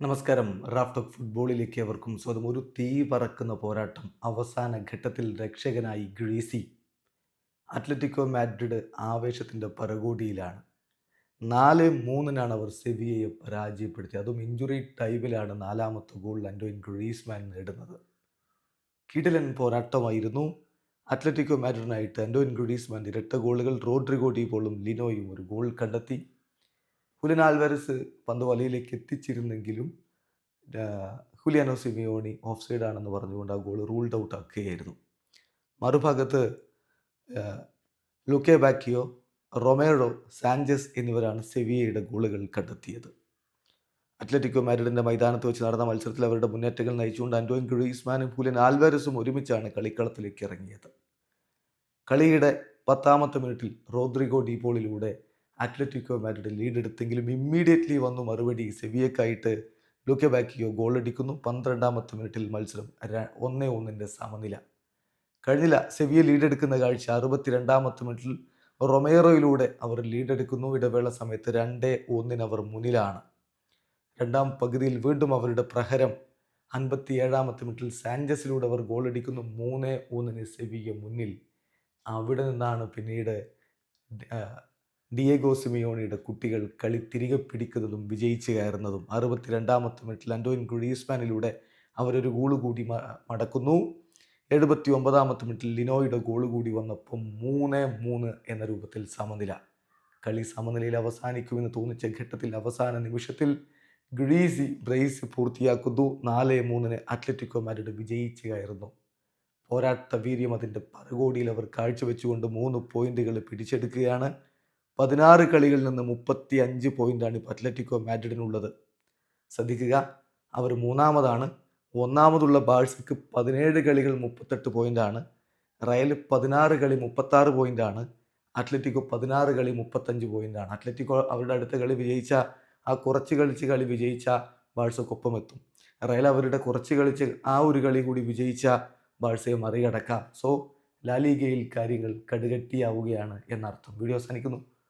നമസ്കാരം. റാഫ്റ്റോക്ക് ഫുട്ബോളിലേക്ക് അവർക്കും സ്വന്തം ഒരു തീ പറക്കുന്ന പോരാട്ടം അവസാന ഘട്ടത്തിൽ രക്ഷകനായി ഗ്രീസി അത്ലറ്റിക്കോ മാഡ്രിഡ് ആവേശത്തിന്റെ പരകോടിയിലാണ്. നാല് മൂന്നിനാണ് അവർ സെവിയയെ പരാജയപ്പെടുത്തിയത്. അതും ഇഞ്ചുറി ടൈമിലാണ് നാലാമത്തെ ഗോൾ അൻഡോയിൻ ഗ്രീസ്മാൻ നേടുന്നത്. കിടിലൻ പോരാട്ടമായിരുന്നു അത്ലറ്റിക്കോ മാഡ്രിഡിനായിട്ട് അൻഡോയിൻ ഗ്രീസ്മാൻ ഇരട്ട ഗോളുകൾ. റോഡ്രിഗോ ഡീപോളും ലിനോയും ഒരു ഗോൾ കണ്ടെത്തി. ഹുലിൻ ആൽവരസ് പന്ത് വലയിലേക്ക് എത്തിച്ചിരുന്നെങ്കിലും ഹുലിയാനോ സിമിയോണി ഓഫ് സൈഡ് ആണെന്ന് പറഞ്ഞുകൊണ്ട് ആ ഗോൾ റൂൾഡ് ഔട്ട് ആക്കുകയായിരുന്നു മറുഭാഗത്ത് ലുക്കെ ബാക്കിയോ റൊമേഡോ സാഞ്ചസ് എന്നിവരാണ് സെവിയയുടെ ഗോളുകൾ കണ്ടെത്തിയത്. അത്ലറ്റിക്കോ മാരിഡിന്റെ മൈതാനത്ത് വെച്ച് നടന്ന മത്സരത്തിൽ അവരുടെ മുന്നേറ്റങ്ങൾ നയിച്ചുകൊണ്ട് അൻഡോയിൻ ഗ്രീസ്മാനും ഹുലിൻ ആൽവാരസും ഒരുമിച്ചാണ് കളിക്കളത്തിലേക്ക് ഇറങ്ങിയത്. കളിയുടെ പത്താമത്തെ മിനിറ്റിൽ റോദ്രിഗോ ഡീപോളിലൂടെ അത്ലറ്റിക്കോ മാഡ്രിഡ് ലീഡ് എടുത്തെങ്കിലും ഇമ്മീഡിയറ്റ്ലി വന്നു മറുപടി സെവിയക്കായിട്ട് ലുക്കെ ബാക്കിയോ ഗോൾ അടിക്കുന്നു. പന്ത്രണ്ടാമത്തെ മിനിറ്റിൽ മത്സരം ഒന്നേ ഒന്നിന്റെ സമനില. കഴിഞ്ഞില്ല സെവിയ ലീഡെടുക്കുന്ന കാഴ്ച അറുപത്തിരണ്ടാമത്തെ മിനിറ്റിൽ റൊമേറോയിലൂടെ അവർ ലീഡെടുക്കുന്നു ഇടവേള സമയത്ത് രണ്ടേ ഒന്നിന് അവർ മുന്നിലാണ്. രണ്ടാം പകുതിയിൽ വീണ്ടും അവരുടെ പ്രഹരം അൻപത്തി ഏഴാമത്തെ മിനിറ്റിൽ സാഞ്ചസിലൂടെ അവർ ഗോൾ അടിക്കുന്നു. മൂന്ന് ഒന്നിന് സെവിയ മുന്നിൽ. അവിടെ നിന്നാണ് പിന്നീട് ഡിയേഗോ സിമിയോണിയുടെ കുട്ടികൾ കളി തിരികെ പിടിക്കുന്നതും വിജയിച്ചു കയറുന്നതും അറുപത്തിരണ്ടാമത്തെ മിനിറ്റിൽ അൻഡോയിൻ ഗ്രീസ്മാനിലൂടെ അവരൊരു ഗോൾ കൂടി മടക്കുന്നു. എഴുപത്തി ഒമ്പതാമത്തെ മിനിറ്റിൽ ലിനോയുടെ ഗോൾ കൂടി വന്നപ്പോൾ മൂന്ന് മൂന്ന് എന്ന രൂപത്തിൽ സമനില. കളി സമനിലയിൽ അവസാനിക്കുമെന്ന് തോന്നിച്ച ഘട്ടത്തിൽ അവസാന നിമിഷത്തിൽ ഗ്രീസി ബ്രേസ് പൂർത്തിയാക്കുന്നു. നാല് മൂന്നിന് അത്ലറ്റിക്കോ മാഡ്രിഡ് വിജയിച്ചു കയറുന്നു. പോരാട്ട വീര്യം അതിന്റെ പരകോടിയിൽ അവർ കാഴ്ചവെച്ചുകൊണ്ട് മൂന്ന് പോയിന്റുകൾ പിടിച്ചെടുക്കുകയാണ്. പതിനാറ് കളികളിൽ നിന്ന് മുപ്പത്തി അഞ്ച് പോയിന്റാണ് ഇപ്പോൾ അത്ലറ്റിക്കോ മാഡ്രിഡിനുള്ളത്. ശ്രദ്ധിക്കുക അവർ മൂന്നാമതാണ്. ഒന്നാമതുള്ള ബാഴ്സയ്ക്ക് പതിനേഴ് കളികൾ മുപ്പത്തെട്ട് പോയിന്റാണ്. റയൽ പതിനാറ് കളി മുപ്പത്താറ് പോയിന്റാണ്. അത്ലറ്റിക്കോ പതിനാറ് കളി മുപ്പത്തഞ്ച് പോയിന്റാണ്. അത്ലറ്റിക്കോ അവരുടെ അടുത്ത കളി വിജയിച്ച ആ കുറച്ച് കളിച്ച് കളി വിജയിച്ച ബാഴ്സക്കൊപ്പം എത്തും. റയൽ അവരുടെ കുറച്ച് കളിച്ച് ആ ഒരു കളി കൂടി വിജയിച്ച ബാഴ്സയെ മറികടക്കാം. സോ ലാലിഗയിൽ കാര്യങ്ങൾ കടുകട്ടിയാവുകയാണ് എന്നർത്ഥം. വീഡിയോ അവസാനിക്കുന്നു.